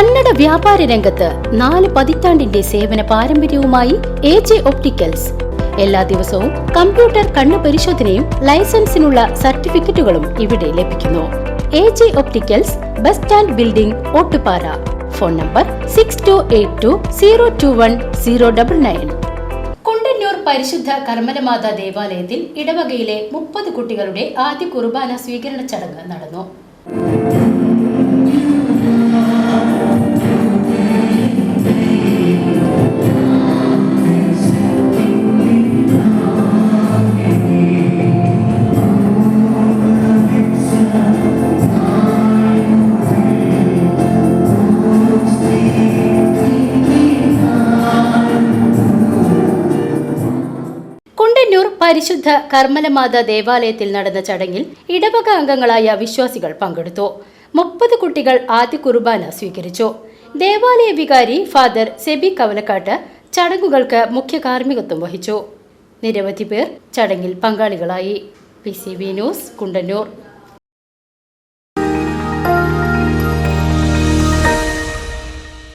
കന്നഡ വ്യാപാര രംഗത്ത് നാല് പതിറ്റാണ്ടിന്റെ സേവന പാരമ്പര്യവുമായി എ ജെ ഒപ്റ്റിക്കൽസ്. എല്ലാ ദിവസവും കമ്പ്യൂട്ടർ കണ്ണു പരിശോധനയും ലൈസൻസിനുള്ള സർട്ടിഫിക്കറ്റുകളും ഇവിടെ ലഭിക്കുന്നു. A J opticals bus stand building Ottupara. Phone number six two eight two zero two one zero double nine Kundannoor പരിശുദ്ധ കർമ്മലമാതാ ദേവാലയത്തിൽ ഇടവകയിലെ മുപ്പത് കുട്ടികളുടെ ആദ്യ കുർബാന സ്വീകരണ ചടങ്ങ് നടന്നു. പരിശുദ്ധ കർമ്മലമാത ദേവാലയത്തിൽ നടന്ന ചടങ്ങിൽ ഇടവക അംഗങ്ങളായ വിശ്വാസികൾ പങ്കെടുത്തു. മുപ്പത് കുട്ടികൾ ആദ്യ കുർബാന സ്വീകരിച്ചു. ദേവാലയ വികാരി ഫാദർ സെബി കവലക്കാട്ട് ചടങ്ങുകൾക്ക് മുഖ്യ കാർമ്മികത്വം വഹിച്ചു. നിരവധി പേർ ചടങ്ങിൽ പങ്കാളികളായി. P C V news Kundannoor.